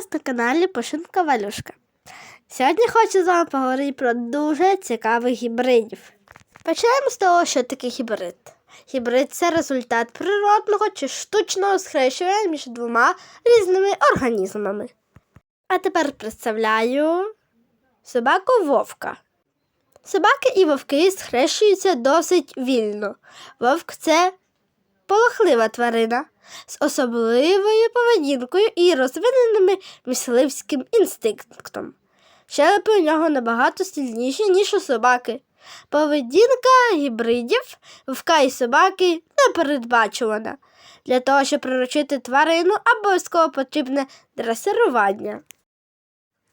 вас на каналі Пошинка Валюшка. Сьогодні хочу з вами поговорити про дуже цікавих гібридів. Почнемо з того, що таке гібрид. Гібрид це результат природного чи штучного схрещування між двома різними організмами. А тепер представляю собаку вовка. Собаки і вовки схрещуються досить вільно. Вовк це полохлива тварина з особливою поведінкою і розвиненим мисливським інстинктом. Щелепи у нього набагато сильніші, ніж у собаки. Поведінка гібридів вовка і собаки непередбачувана. Для того, щоб приручити тварину, обов'язково потрібне дресирування.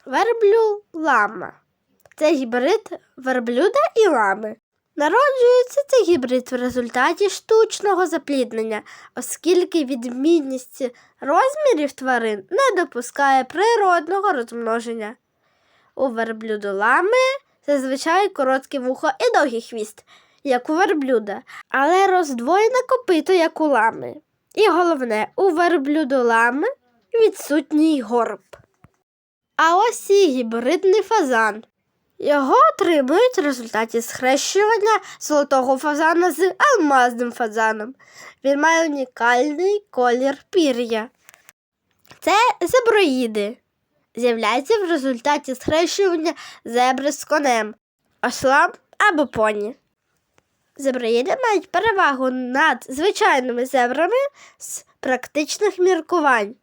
Верблю лама. Це гібрид верблюда і лами. Народжується цей гібрид в результаті штучного запліднення, оскільки відмінність розмірів тварин не допускає природного розмноження. У верблюду лами зазвичай коротке вухо і довгий хвіст, як у верблюда, але роздвоєне копито, як у лами. І головне, у верблюду лами відсутній горб. А ось і гібридний фазан. Його отримують в результаті схрещування золотого фазана з алмазним фазаном. Він має унікальний колір пір'я. Це зеброїди. З'являються в результаті схрещування зебри з конем, ослом або поні. Зеброїди мають перевагу над звичайними зебрами з практичних міркувань.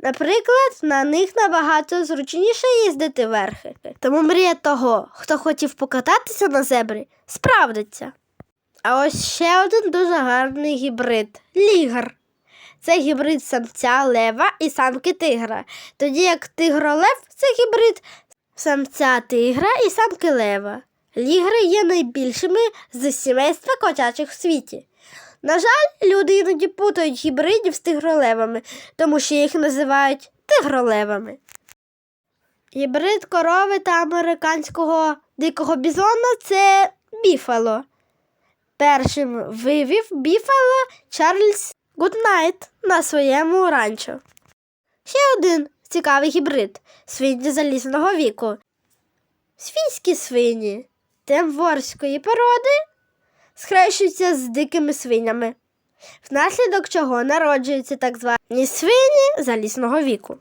Наприклад, на них набагато зручніше їздити верхи. Тому мрія того, хто хотів покататися на зебрі, справдиться. А ось ще один дуже гарний гібрид лігр. Це гібрид самця лева і самки тигра. Тоді як тигролев це гібрид самця тигра і самки лева. Лігри є найбільшими з сімейства котячих в світі. На жаль, люди іноді путають гібридів з тигролевами, тому що їх називають тигролевами. Гібрид корови та американського дикого бізона це біфало. Першим вивів біфало Чарльз Гуднайт на своєму ранчо. Ще один цікавий гібрид свині залізного віку. Свійські свині темворської породи схрещуються з дикими свинями, внаслідок чого народжуються так звані свині залісного віку.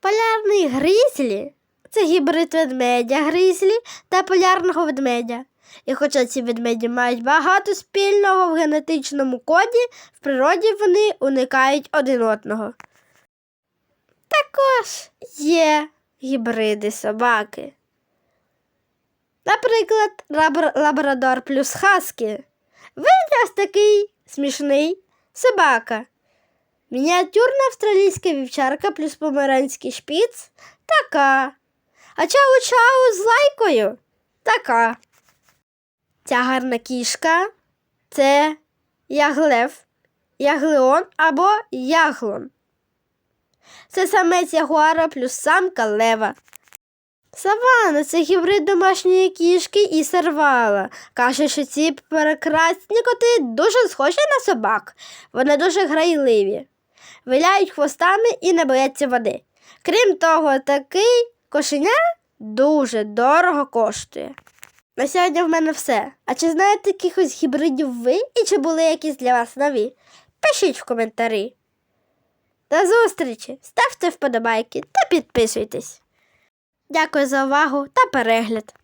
Полярний гризлі це гібрид ведмедя гризлі та полярного ведмедя. І хоча ці ведмеді мають багато спільного в генетичному коді, в природі вони уникають один одного. Також є гібриди собаки. Наприклад, лабр- лабрадор плюс хаскі. Він ось такий смішний собака. Мініатюрна австралійська вівчарка плюс померанський шпіц така. А чау-чау з лайкою така. Ця гарна кішка це яглев, яглеон або яглон. Це самець ягуара плюс самка лева. Савана це гібрид домашньої кішки і сервала. Каже, що ці прекрасні коти дуже схожі на собак. Вони дуже грайливі, виляють хвостами і не бояться води. Крім того, такий кошеня дуже дорого коштує. На сьогодні в мене все. А чи знаєте якихось гібридів ви і чи були якісь для вас нові? Пишіть в коментарі. До зустрічі! Ставте вподобайки та підписуйтесь. Дякую за увагу та перегляд.